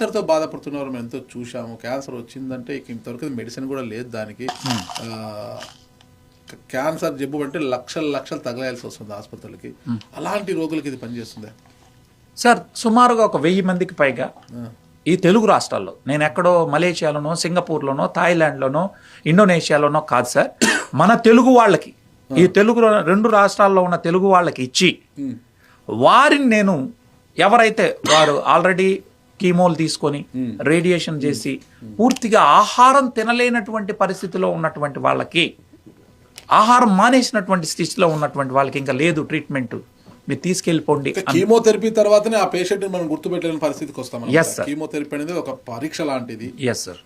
క్యాన్సర్తో బాధపడుతున్నారు మేము ఎంతో చూసాము క్యాన్సర్ వచ్చిందంటే ఇక ఇంతవరకు మెడిసిన్ కూడా లేదు దానికి. క్యాన్సర్ జబ్బు అంటే లక్షల లక్షలు తగలాల్సి వస్తుంది ఆసుపత్రులకి. అలాంటి రోగులకి ఇది పనిచేస్తుంది? సార్ సుమారుగా ఒక వెయ్యి మందికి పైగా ఈ తెలుగు రాష్ట్రాల్లో నేను ఎక్కడో మలేషియాలోనో సింగపూర్లోనో థాయిలాండ్లోనో ఇండోనేషియాలోనో కాదు సార్ మన తెలుగు వాళ్ళకి ఈ తెలుగు రెండు రాష్ట్రాల్లో ఉన్న తెలుగు వాళ్ళకి ఇచ్చి వారిని నేను ఎవరైతే వారు ఆల్రెడీ కీమోలు తీసుకొని రేడియేషన్ చేసి పూర్తిగా ఆహారం తినలేనటువంటి పరిస్థితిలో ఉన్నటువంటి వాళ్ళకి ఆహారం మానేసినటువంటి స్థితిలో ఉన్నటువంటి వాళ్ళకి ఇంకా లేదు ట్రీట్మెంట్. మీరు తీసుకెళ్ళిపోండి కీమోథెరపీ తర్వాతనే ఆ పేషెంట్ మనం గుర్తుపెట్టలేని పరిస్థితికి వస్తాం Yes, sir. కీమోథెరపీ అనేది ఒక పరీక్ష లాంటిది. ఎస్ సార్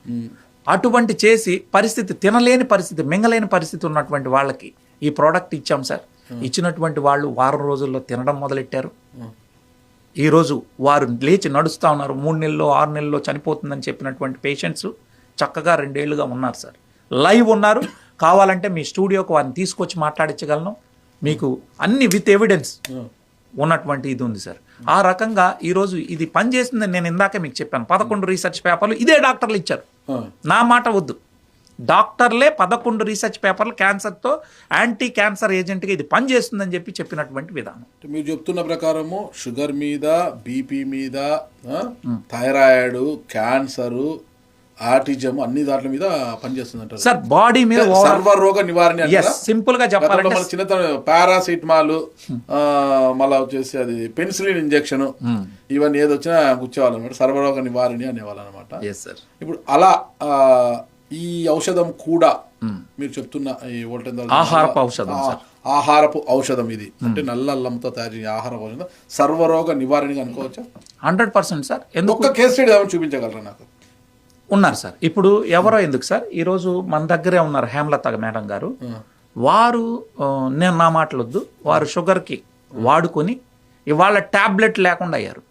అటువంటి చేసి పరిస్థితి తినలేని పరిస్థితి మింగలేని పరిస్థితి ఉన్నటువంటి వాళ్ళకి ఈ ప్రోడక్ట్ ఇచ్చాం సార్ ఇచ్చినటువంటి వాళ్ళు వారం రోజుల్లో తినడం మొదలెట్టారు. ఈ రోజు వారు లేచి నడుస్తూ ఉన్నారు. మూడు నెలల్లో ఆరు నెలల్లో చనిపోతుందని చెప్పినటువంటి పేషెంట్స్ చక్కగా రెండేళ్ళుగా ఉన్నారు సార్. లైవ్ ఉన్నారు. కావాలంటే మీ స్టూడియోకి వారిని తీసుకొచ్చి మాట్లాడించగలను. మీకు అన్ని విత్ ఎవిడెన్స్ ఉన్నటువంటి ఇది ఉంది సార్. ఆ రకంగా ఈరోజు ఇది పనిచేసిందని నేను ఇందాకే మీకు చెప్పాను. పదకొండు రీసెర్చ్ పేపర్లు ఇదే డాక్టర్లు ఇచ్చారు. నా మాట వద్దు. డాక్టర్లే పదకొండు రీసెర్చ్ పేపర్లు క్యాన్సర్తో యాంటీ క్యాన్సర్ ఏజెంట్గా ఇది పనిచేస్తుందని చెప్పి చెప్పినటువంటి విధానం. మీరు చెప్తున్న ప్రకారము షుగర్ మీద బీపీ మీద థైరాయిడ్ క్యాన్సర్ ఆటిజం అన్ని దాంట్ల మీద పనిచేస్తుంది అంటారు సార్ బాడీ మీద ఓవర్ సర్వరోగ నివారణ? సింపుల్గా చెప్పాలంటే చిన్నతనం పారాసిటమాల్ మళ్ళా వచ్చేసి అది పెన్సిలిన్ ఇంజెక్షన్ ఇవన్నీ ఏది వచ్చినా గుచ్చేవాళ్ళు అనమాట సర్వరోగ నివారణి అనేవాళ్ళు అనమాట ఎస్ సార్ ఇప్పుడు అలా ఈ ఔషధం కూడా మీరు చెప్తున్న ఈ ఆహారపు ఔషధం. ఆహారపు ఔషధం ఇది. అంటే నల్ల అల్లంతో తయారు చేసే ఆహార ఔషధం. సర్వరోగ నివారణగా అనుకోవచ్చా? Hundred percent sir. ఎందుకు? కేసు స్టడీ ఏమైనా చూపించగలరా నాకు? ఉన్నారు సార్. ఇప్పుడు ఎవరో ఎందుకు సార్? ఈరోజు మన దగ్గరే ఉన్నారు హేమలత మేడం గారు. వారు నేను నా మాటలొద్దు. వారు షుగర్కి వాడుకొని ఇవాళ టాబ్లెట్ లేకుండా అయ్యారు.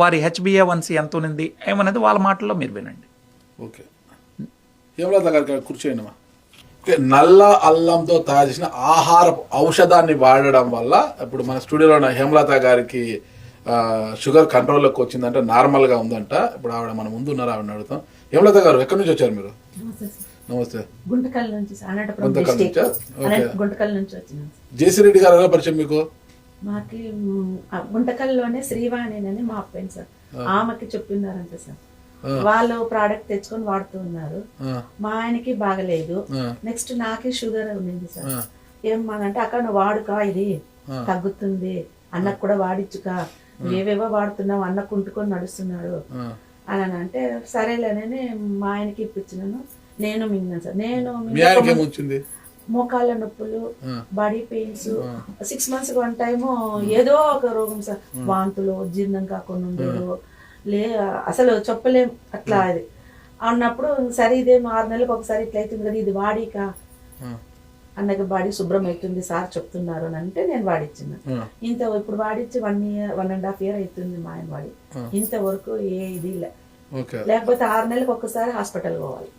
వారి హెచ్బిఏ వన్సీ ఎంత ఉంది ఏమనేది వాళ్ళ మాటల్లో మీరు వినండి. ఓకే. హేమలత గారికి కూర్చోండి ఓకే నల్ల అల్లంతో తయారు చేసిన ఆహారపు ఔషధాన్ని వాడడం వల్ల ఇప్పుడు మన స్టూడియోలో ఉన్న హేమలత గారికి షుగర్ కంట్రోల్లోకి వచ్చిందంటే నార్మల్గా ఉందంట. ఇప్పుడు ఆవిడ మన ముందు ఉన్నారు ఆవిడ అడుగుతాం. హేమలత గారు ఎక్కడి నుంచి వచ్చారు మీరు? నమస్తే గుంటకల్ నుంచి. గుంటకల్ నుంచి? వచ్చినాం సార్. జేసీ రెడ్డి గారు ఎలా పరిచయం మీకు? మాకి గుంటకల్లోనే శ్రీవాణి అని మా అబ్బాయి సార్. ఆమెకి చెప్పినారంట సార్. వాళ్ళు ప్రోడక్ట్ తెచ్చుకొని వాడుతూ ఉన్నారు. మా ఆయనకి బాగలేదు. నెక్స్ట్ నాకే షుగర్ ఉంది సార్. ఏమనంటే అక్కడ నువ్వు వాడుకా ఇది తగ్గుతుంది. అన్నకు కూడా వాడిచ్చుక. ఏవేవో వాడుతున్నావు అన్న కుంటుకొని నడుస్తున్నాడు. అని అని అంటే సరేలేనని మా ఆయనకి ఇప్పించినాను. నేను మింగినాను సార్. నేను మోకాళ్ళ నొప్పులు. Body pains six months one time ఏదో ఒక రోగం సార్. వాంతులు జీర్ణం కాకుండా ఉండేది లే అసలు చెప్పలేం. అట్లా అది. అన్నప్పుడు సరే ఇదేం ఆరు నెలలకు ఒకసారి ఇట్లా అవుతుంది కదా ఇది వాడిక. అన్నకి బాడీ శుభ్రం అవుతుంది సార్ చెప్తున్నారు అని అంటే నేను వాడిచ్చిన. ఇంత ఇప్పుడు వాడిచ్చి one year one and half year అవుతుంది మా ఆయన వాడి. ఇంతవరకు ఏ ఇది లేకపోతే ఆరు నెలలకు ఒక్కసారి హాస్పిటల్ పోవాలి.